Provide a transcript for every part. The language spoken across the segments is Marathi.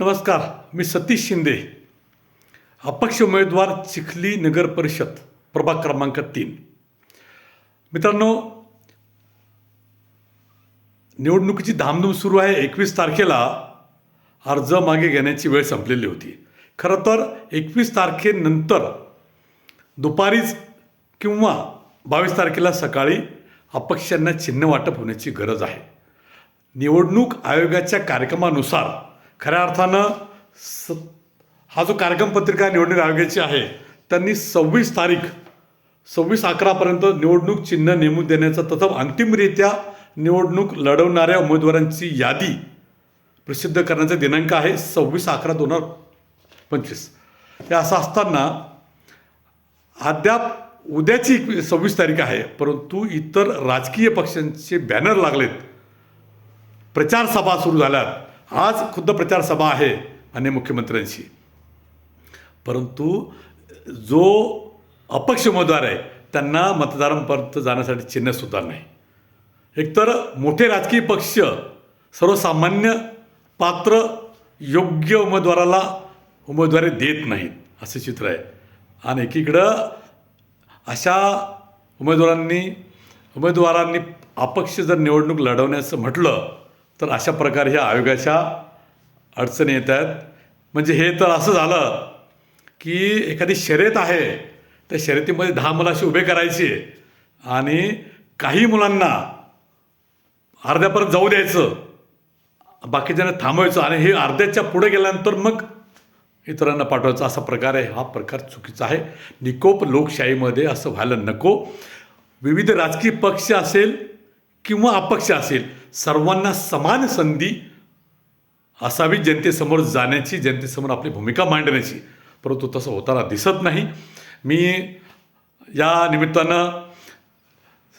नमस्कार मी सतीश शिंदे. अपक्ष उमेदवार चिखली नगर परिषद प्रभाग क्रमांक तीन. मित्रांनो निवडणुकीची धामधूम सुरू आहे. एकवीस तारखेला अर्ज मागे घेण्याची वेळ संपलेली होती. खरं तर एकवीस तारखेनंतर दुपारीच किंवा बावीस तारखेला सकाळी अपक्षांना चिन्ह वाटप होण्याची गरज आहे. निवडणूक आयोगाच्या कार्यक्रमानुसार खऱ्या अर्थानं स हा जो कार्यक्रम पत्रिका निवडणूक आयोगाची आहे त्यांनी सव्वीस तारीख सव्वीस अकरापर्यंत निवडणूक चिन्ह नेमून देण्याचा तथा अंतिमरित्या निवडणूक लढवणाऱ्या उमेदवारांची यादी प्रसिद्ध करण्याचा दिनांक आहे सव्वीस अकरा दोन हजार पंचवीस. हे असं असताना अद्याप उद्याची एकवी- सव्वीस तारीख आहे परंतु इतर राजकीय पक्षांचे बॅनर लागलेत. प्रचार सभा सुरू झाल्यात. आज खुद्द प्रचार सभा आहे मान्य मुख्यमंत्र्यांशी. परंतु जो अपक्ष उमेदवार आहे त्यांना मतदारांपर्यंत जाण्यासाठी चिन्हसुद्धा नाही. एकतर मोठे राजकीय पक्ष सर्वसामान्य पात्र योग्य उमेदवाराला उमेदवारी देत नाहीत असं चित्र आहे. आणि एकीकडं अशा उमेदवारांनी उमेदवारांनी अपक्ष जर निवडणूक लढवण्याचं म्हटलं तर अशा प्रकारे ह्या आयोगाच्या अडचणी येत आहेत. म्हणजे हे तर असं झालं की एखादी शर्यत आहे त्या शर्यतीमध्ये दहा मुलं अशी उभे करायचे आणि काही मुलांना अर्ध्यापर्यंत जाऊ द्यायचं बाकीच्यांना थांबवायचं आणि हे अर्ध्याच्या पुढे गेल्यानंतर मग इतरांना पाठवायचं. असा प्रकार आहे. हा प्रकार चुकीचा आहे. निकोप लोकशाहीमध्ये असं व्हायला नको. विविध राजकीय पक्ष असेल किंवा अपक्ष असेल सर्वांना समान संधी असावी जनतेसमोर जाण्याची जनतेसमोर आपली भूमिका मांडण्याची. परंतु तसं होताना दिसत नाही. मी या निमित्तानं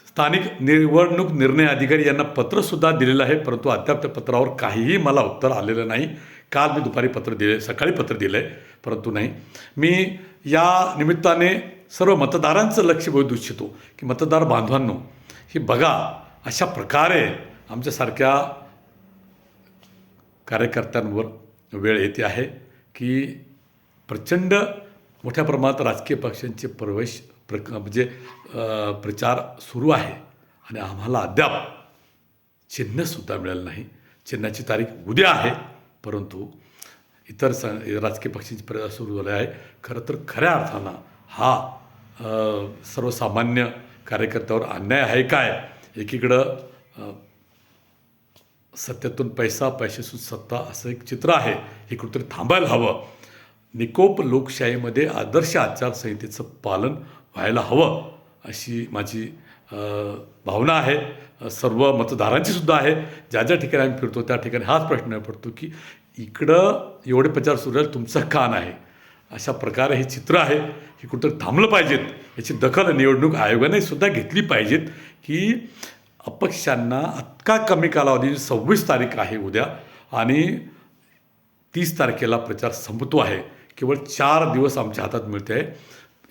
स्थानिक निवडणूक निर्णय अधिकारी यांना पत्रसुद्धा दिलेलं आहे. परंतु अद्याप त्या पत्रावर काहीही मला उत्तर आलेलं नाही. काल मी दुपारी पत्र दिले सकाळी पत्र दिलं आहे परंतु नाही. मी या निमित्ताने सर्व मतदारांचं लक्ष वेधू इच्छितो. की मतदार बांधवांनो ही बघा. अशा प्रकारे आमच्यासारख्या कार्यकर्त्यांवर वेळ येते आहे की प्रचंड मोठ्या प्रमाणात राजकीय पक्षांचे प्रवेश प्र म्हणजे प्रचार सुरू आहे. आणि आम्हाला अद्याप चिन्हसुद्धा मिळालं नाही. चिन्हाची तारीख उद्या आहे परंतु इतर स राजकीय पक्षांचे प्रचार सुरू झाले आहे. खरं तर खऱ्या अर्थानं हा सर्वसामान्य कार्यकर्त्यावर अन्याय आहे काय? एकीकडं सत्यातून पैसा पैशातून सत्ता असं एक चित्र आहे. हे कुठेतरी थांबायला हवं. निकोप लोकशाहीमध्ये आदर्श आचारसंहितेचं पालन व्हायला हवं अशी माझी भावना आहे. सर्व मतदारांची सुद्धा आहे. ज्या ज्या ठिकाणी आम्ही फिरतो त्या ठिकाणी हाच प्रश्न पडतो की इकडं एवढे प्रचार सुरू आहे तुमचं का नाही? अशा प्रकारे हे चित्र आहे. हे कुठं थांबलं पाहिजेत. याची दखल निवडणूक आयोगाने सुद्धा घेतली पाहिजेत की अपक्षांना इतका कमी कालावधी सव्वीस तारीख आहे उद्या आणि तीस तारखेला प्रचार संपतो आहे. केवळ चार दिवस आमच्या हातात मिळते. आहे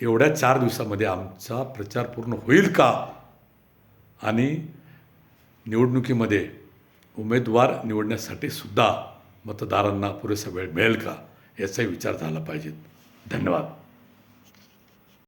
एवढ्या चार दिवसामध्ये आमचा प्रचार पूर्ण होईल का? आणि निवडणुकीमध्ये उमेदवार निवडण्यासाठी सुद्धा मतदारांना पुरेसा वेळ मिळेल का? याचाही विचार झाला पाहिजे धन्यवाद.